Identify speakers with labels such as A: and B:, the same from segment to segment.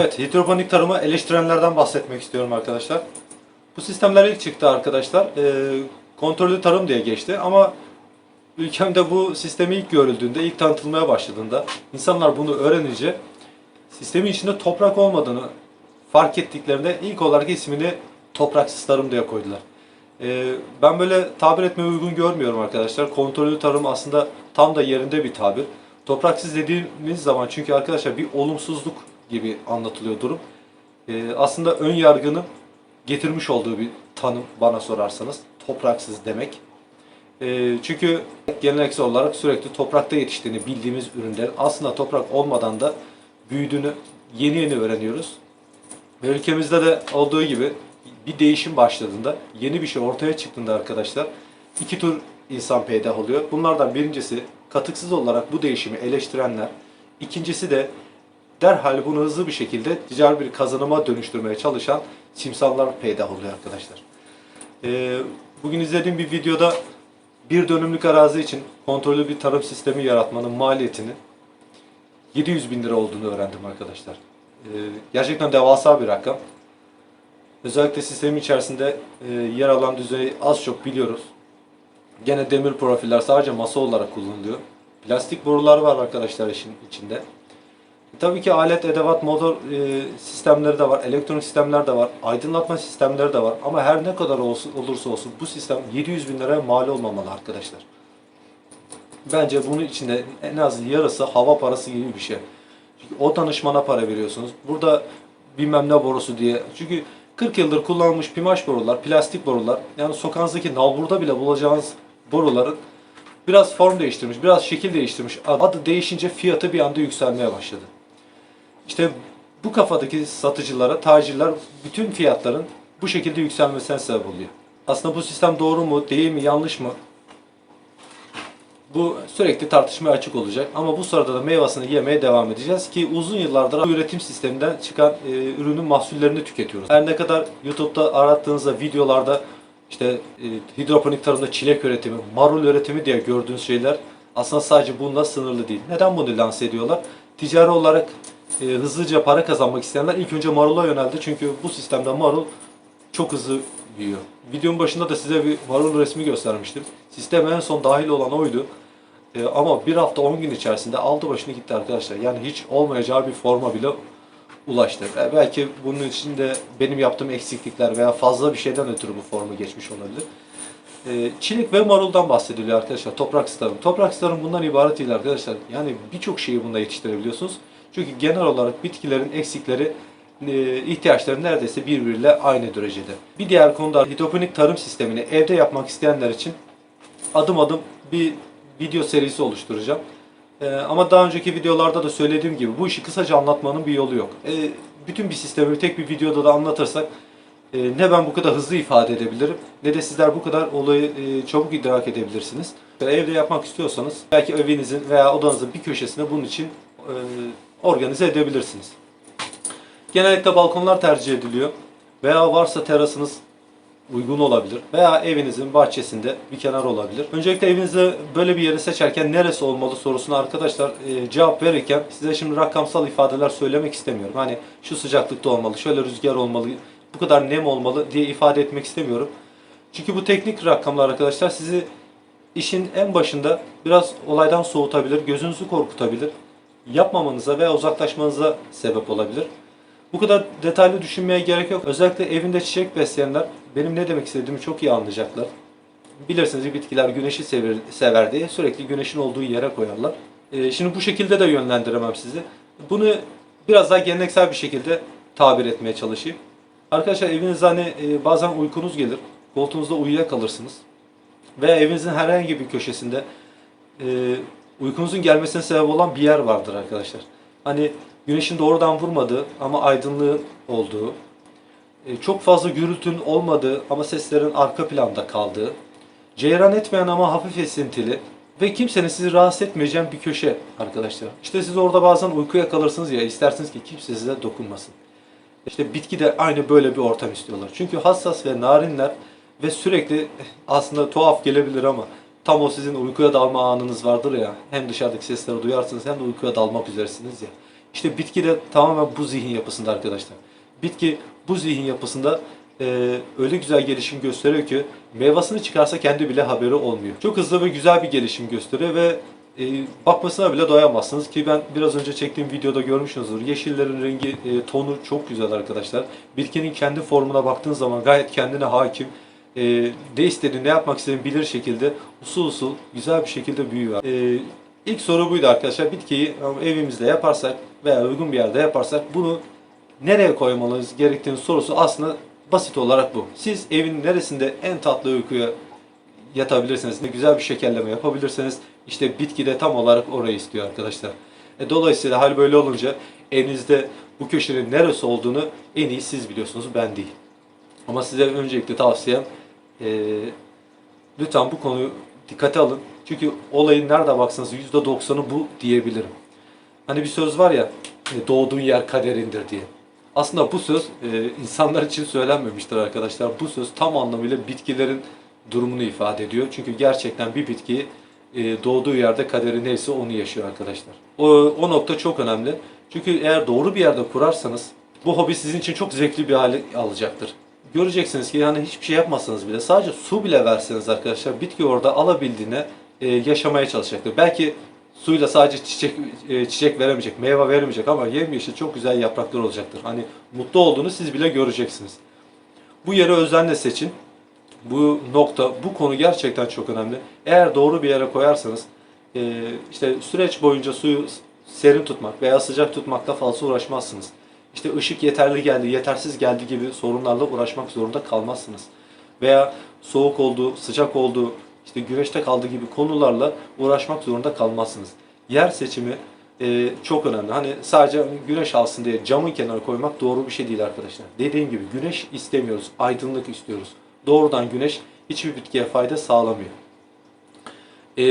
A: Evet, hidroponik tarımı eleştirenlerden bahsetmek istiyorum arkadaşlar. Bu sistemler ilk çıktı arkadaşlar. Ee, kontrollü tarım diye geçti ama ülkemde bu sistemi ilk görüldüğünde, ilk tanıtılmaya başladığında insanlar bunu öğrenince sistemin içinde toprak olmadığını fark ettiklerinde ilk olarak ismini topraksız tarım diye koydular. Ee, ben böyle tabir etmeye uygun görmüyorum arkadaşlar. Kontrollü tarım aslında tam da yerinde bir tabir. Topraksız dediğimiz zaman çünkü arkadaşlar bir olumsuzluk gibi anlatılıyor durum. Ee, aslında ön yargının getirmiş olduğu bir tanım bana sorarsanız. Topraksız demek. Ee, çünkü geleneksel olarak sürekli toprakta yetiştiğini bildiğimiz ürünlerin aslında toprak olmadan da büyüdüğünü yeni yeni öğreniyoruz. Ve ülkemizde de olduğu gibi bir değişim başladığında, yeni bir şey ortaya çıktığında arkadaşlar iki tür insan peydah oluyor. Bunlardan birincisi katıksız olarak bu değişimi eleştirenler. İkincisi de derhal bunu hızlı bir şekilde ticari bir kazanıma dönüştürmeye çalışan simsallar peydah oluyor arkadaşlar. Ee, bugün izlediğim bir videoda bir dönümlük arazi için kontrollü bir tarım sistemi yaratmanın maliyetini 700 bin lira olduğunu öğrendim arkadaşlar. Ee, gerçekten devasa bir rakam. Özellikle sistemin içerisinde e, yer alan düzeyi az çok biliyoruz. Gene demir profiller sadece masa olarak kullanılıyor. Plastik borular var arkadaşlar işin içinde. E, tabii ki alet, edevat, motor e, sistemleri de var, elektronik sistemler de var, aydınlatma sistemleri de var. Ama her ne kadar olsun, olursa olsun bu sistem 700 bin liraya mal olmamalı arkadaşlar. Bence bunun içinde en az yarısı hava parası gibi bir şey. Çünkü o danışmana para veriyorsunuz. Burada bilmem ne borusu diye. Çünkü 40 yıldır kullanılmış pimaj borular, plastik borular, yani sokağınızdaki nalburda bile bulacağınız boruların biraz form değiştirmiş, biraz şekil değiştirmiş. Adı değişince fiyatı bir anda yükselmeye başladı. İşte bu kafadaki satıcılara, tacirler bütün fiyatların bu şekilde yükselmesine sebep oluyor. Aslında bu sistem doğru mu, değil mi, yanlış mı? Bu sürekli tartışmaya açık olacak ama bu sırada da meyvasını yemeye devam edeceğiz ki uzun yıllardır üretim sisteminden çıkan e, ürünün mahsullerini tüketiyoruz. Her ne kadar YouTube'da arattığınızda videolarda işte e, hidroponik tarımda çilek üretimi, marul üretimi diye gördüğünüz şeyler aslında sadece bununla sınırlı değil. Neden bunu lanse ediyorlar? Ticari olarak e, hızlıca para kazanmak isteyenler ilk önce marula yöneldi çünkü bu sistemde marul çok hızlı büyüyor. Videonun başında da size bir marul resmi göstermiştim. Sisteme en son dahil olan oydu. Ee, ama bir hafta 10 gün içerisinde aldı başını gitti arkadaşlar. Yani hiç olmayacağı bir forma bile ulaştı. E, belki bunun için de benim yaptığım eksiklikler veya fazla bir şeyden ötürü bu formu geçmiş olabilir. Ee, çilek ve maruldan bahsediliyor arkadaşlar. Toprak starım. Toprak starım bundan ibaret değil arkadaşlar. Yani birçok şeyi bunda yetiştirebiliyorsunuz. Çünkü genel olarak bitkilerin eksikleri e, ihtiyaçları neredeyse birbiriyle aynı derecede. Bir diğer konuda hidroponik tarım sistemini evde yapmak isteyenler için adım adım bir video serisi oluşturacağım. Ee, ama daha önceki videolarda da söylediğim gibi bu işi kısaca anlatmanın bir yolu yok. Ee, bütün bir sistemi tek bir videoda da anlatırsak e, ne ben bu kadar hızlı ifade edebilirim ne de sizler bu kadar olayı e, çabuk idrak edebilirsiniz. Evde yapmak istiyorsanız belki evinizin veya odanızın bir köşesine bunun için e, organize edebilirsiniz. Genellikle balkonlar tercih ediliyor. Veya varsa terasınız uygun olabilir. Veya evinizin bahçesinde bir kenar olabilir. Öncelikle evinizde böyle bir yeri seçerken neresi olmalı sorusuna arkadaşlar e, cevap verirken size şimdi rakamsal ifadeler söylemek istemiyorum. Hani şu sıcaklıkta olmalı, şöyle rüzgar olmalı, bu kadar nem olmalı diye ifade etmek istemiyorum. Çünkü bu teknik rakamlar arkadaşlar sizi işin en başında biraz olaydan soğutabilir, gözünüzü korkutabilir, yapmamanıza veya uzaklaşmanıza sebep olabilir. Bu kadar detaylı düşünmeye gerek yok. Özellikle evinde çiçek besleyenler benim ne demek istediğimi çok iyi anlayacaklar. Bilirsiniz bitkiler güneşi sever, sever diye sürekli güneşin olduğu yere koyarlar. Ee, şimdi bu şekilde de yönlendiremem sizi. Bunu biraz daha geleneksel bir şekilde tabir etmeye çalışayım. Arkadaşlar evinizde hani e, bazen uykunuz gelir. Koltuğunuzda uyuyakalırsınız. Veya evinizin herhangi bir köşesinde e, uykunuzun gelmesine sebep olan bir yer vardır arkadaşlar. Hani güneşin doğrudan vurmadığı ama aydınlığın olduğu, e, çok fazla gürültünün olmadığı ama seslerin arka planda kaldığı, ceyran etmeyen ama hafif esintili ve kimsenin sizi rahatsız etmeyeceğin bir köşe arkadaşlar. İşte siz orada bazen uykuya kalırsınız ya istersiniz ki kimse size dokunmasın. İşte bitki de aynı böyle bir ortam istiyorlar. Çünkü hassas ve narinler ve sürekli aslında tuhaf gelebilir ama tam o sizin uykuya dalma anınız vardır ya. Hem dışarıdaki sesleri duyarsınız hem de uykuya dalmak üzeresiniz ya. İşte bitki de tamamen bu zihin yapısında arkadaşlar. Bitki bu zihin yapısında e, öyle güzel gelişim gösteriyor ki meyvasını çıkarsa kendi bile haberi olmuyor. Çok hızlı ve güzel bir gelişim gösteriyor ve e, bakmasına bile doyamazsınız ki ben biraz önce çektiğim videoda görmüşsünüzdür. Yeşillerin rengi, e, tonu çok güzel arkadaşlar. Bitkinin kendi formuna baktığın zaman gayet kendine hakim. E, ne istediğini, ne yapmak istediğini bilir şekilde usul usul güzel bir şekilde büyüyor. E, ilk soru buydu arkadaşlar. Bitkiyi evimizde yaparsak veya uygun bir yerde yaparsak bunu nereye koymalıyız gerektiğini sorusu aslında basit olarak bu. Siz evin neresinde en tatlı uykuya yatabilirsiniz, ne güzel bir şekerleme yapabilirsiniz. İşte bitki de tam olarak orayı istiyor arkadaşlar. E, dolayısıyla hal böyle olunca evinizde bu köşenin neresi olduğunu en iyi siz biliyorsunuz, ben değil. Ama size öncelikle tavsiyem e, lütfen bu konuyu dikkate alın. Çünkü olayın nerede baksanız %90'ı bu diyebilirim. Hani bir söz var ya, e, doğduğun yer kaderindir diye. Aslında bu söz e, insanlar için söylenmemiştir arkadaşlar. Bu söz tam anlamıyla bitkilerin durumunu ifade ediyor. Çünkü gerçekten bir bitki e, doğduğu yerde kaderi neyse onu yaşıyor arkadaşlar. O, o nokta çok önemli. Çünkü eğer doğru bir yerde kurarsanız bu hobi sizin için çok zevkli bir hale alacaktır. Göreceksiniz ki yani hiçbir şey yapmasanız bile sadece su bile verseniz arkadaşlar bitki orada alabildiğine e, yaşamaya çalışacaktır. Belki suyla sadece çiçek e, çiçek veremeyecek, meyve veremeyecek ama yemyeşil çok güzel yapraklar olacaktır. Hani mutlu olduğunu siz bile göreceksiniz. Bu yeri özenle seçin. Bu nokta, bu konu gerçekten çok önemli. Eğer doğru bir yere koyarsanız e, işte süreç boyunca suyu serin tutmak veya sıcak tutmakta fazla uğraşmazsınız. İşte ışık yeterli geldi, yetersiz geldi gibi sorunlarla uğraşmak zorunda kalmazsınız. Veya soğuk oldu, sıcak oldu, işte güneşte kaldı gibi konularla uğraşmak zorunda kalmazsınız. Yer seçimi e, çok önemli. Hani sadece güneş alsın diye camın kenarına koymak doğru bir şey değil arkadaşlar. Dediğim gibi güneş istemiyoruz, aydınlık istiyoruz. Doğrudan güneş hiçbir bitkiye fayda sağlamıyor. E,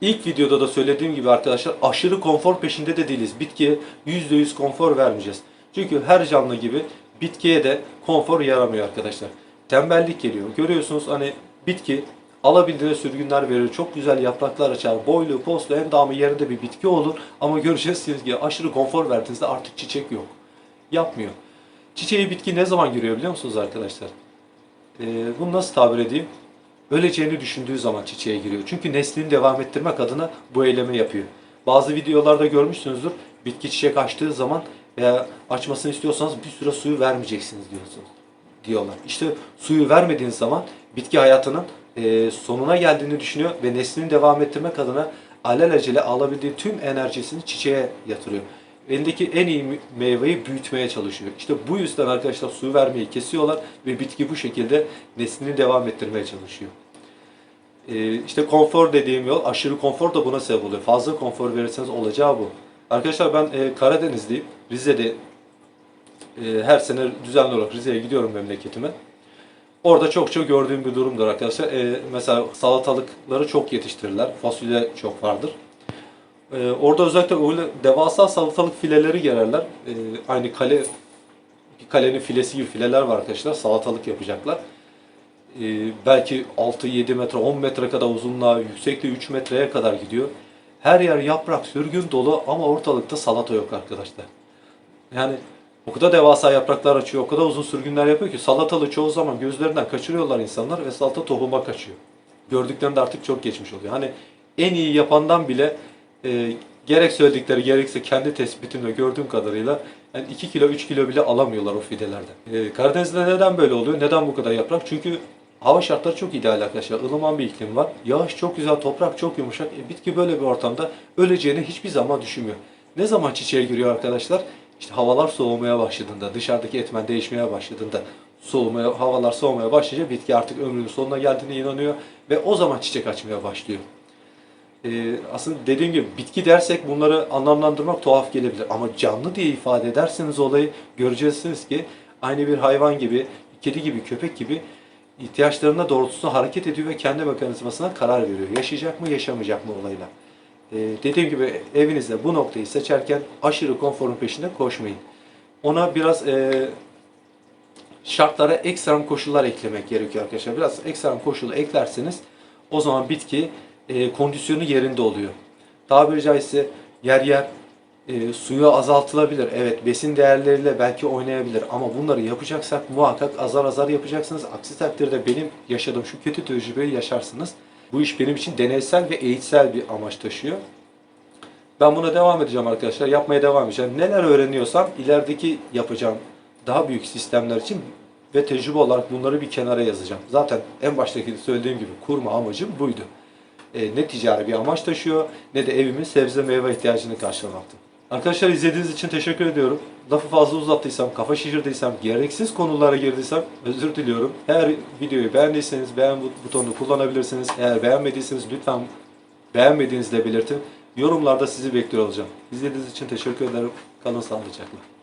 A: ilk videoda da söylediğim gibi arkadaşlar aşırı konfor peşinde de değiliz. Bitkiye %100 konfor vermeyeceğiz. Çünkü her canlı gibi bitkiye de konfor yaramıyor arkadaşlar. Tembellik geliyor. Görüyorsunuz hani bitki alabildiğine sürgünler verir. Çok güzel yapraklar açar. Boylu, poslu, endamı yerinde bir bitki olur. Ama göreceksiniz ki aşırı konfor verdiğinizde artık çiçek yok. Yapmıyor. Çiçeği bitki ne zaman görüyor biliyor musunuz arkadaşlar? Ee, bunu nasıl tabir edeyim? Öleceğini düşündüğü zaman çiçeğe giriyor. Çünkü neslini devam ettirmek adına bu eylemi yapıyor. Bazı videolarda görmüşsünüzdür. Bitki çiçek açtığı zaman veya açmasını istiyorsanız bir süre suyu vermeyeceksiniz diyorsunuz diyorlar. İşte suyu vermediğiniz zaman bitki hayatının e, sonuna geldiğini düşünüyor ve neslini devam ettirmek adına alelacele alabildiği tüm enerjisini çiçeğe yatırıyor. Elindeki en iyi meyveyi büyütmeye çalışıyor. İşte bu yüzden arkadaşlar suyu vermeyi kesiyorlar ve bitki bu şekilde neslini devam ettirmeye çalışıyor. E, işte konfor dediğim yol, aşırı konfor da buna sebep oluyor. Fazla konfor verirseniz olacağı bu. Arkadaşlar ben e, Karadenizliyim. Rize'de e, her sene düzenli olarak Rize'ye gidiyorum memleketime. Orada çok çok gördüğüm bir durumdur arkadaşlar. E, mesela salatalıkları çok yetiştirirler. Fasulye çok vardır. E, orada özellikle öyle devasa salatalık fileleri gererler. E, aynı kale kalenin filesi gibi fileler var arkadaşlar. Salatalık yapacaklar. E, belki 6-7 metre, 10 metre kadar uzunluğa, yüksekliği 3 metreye kadar gidiyor. Her yer yaprak, sürgün dolu ama ortalıkta salata yok arkadaşlar. Yani o kadar devasa yapraklar açıyor, o kadar uzun sürgünler yapıyor ki salatalı çoğu zaman gözlerinden kaçırıyorlar insanlar ve salata tohuma kaçıyor. Gördüklerinde artık çok geçmiş oluyor. Hani en iyi yapandan bile e, gerek söyledikleri gerekse kendi tespitimle gördüğüm kadarıyla yani 2 kilo 3 kilo bile alamıyorlar o fidelerden. E, Karadeniz'de neden böyle oluyor? Neden bu kadar yaprak? Çünkü hava şartları çok ideal arkadaşlar. Ilıman bir iklim var. Yağış çok güzel, toprak çok yumuşak. E, bitki böyle bir ortamda öleceğini hiçbir zaman düşünmüyor. Ne zaman çiçeğe giriyor arkadaşlar? İşte havalar soğumaya başladığında, dışarıdaki etmen değişmeye başladığında, soğumaya, havalar soğumaya başlayınca bitki artık ömrünün sonuna geldiğine inanıyor ve o zaman çiçek açmaya başlıyor. Ee, aslında dediğim gibi bitki dersek bunları anlamlandırmak tuhaf gelebilir ama canlı diye ifade ederseniz olayı göreceksiniz ki aynı bir hayvan gibi, kedi gibi, köpek gibi ihtiyaçlarına doğrultusunda hareket ediyor ve kendi mekanizmasına karar veriyor. Yaşayacak mı, yaşamayacak mı olayla. Ee, dediğim gibi evinizde bu noktayı seçerken aşırı konforun peşinde koşmayın. Ona biraz e, şartlara ekstrem koşullar eklemek gerekiyor arkadaşlar. Biraz ekstrem koşulu eklerseniz O zaman bitki e, kondisyonu yerinde oluyor. Tabiri caizse yer yer e, suyu azaltılabilir. Evet besin değerleriyle belki oynayabilir ama bunları yapacaksak muhakkak azar azar yapacaksınız. Aksi takdirde benim yaşadığım şu kötü tecrübeyi yaşarsınız. Bu iş benim için deneysel ve eğitsel bir amaç taşıyor. Ben buna devam edeceğim arkadaşlar. Yapmaya devam edeceğim. Neler öğreniyorsam ilerideki yapacağım daha büyük sistemler için ve tecrübe olarak bunları bir kenara yazacağım. Zaten en baştaki söylediğim gibi kurma amacım buydu. E, ne ticari bir amaç taşıyor ne de evimin sebze meyve ihtiyacını karşılamaktı. Arkadaşlar izlediğiniz için teşekkür ediyorum. Lafı fazla uzattıysam, kafa şişirdiysem, gereksiz konulara girdiysem özür diliyorum. Eğer videoyu beğendiyseniz beğen bu- butonunu kullanabilirsiniz. Eğer beğenmediyseniz lütfen beğenmediğinizi de belirtin. Yorumlarda sizi bekliyor olacağım. İzlediğiniz için teşekkür ederim. Kalın sağlıcakla.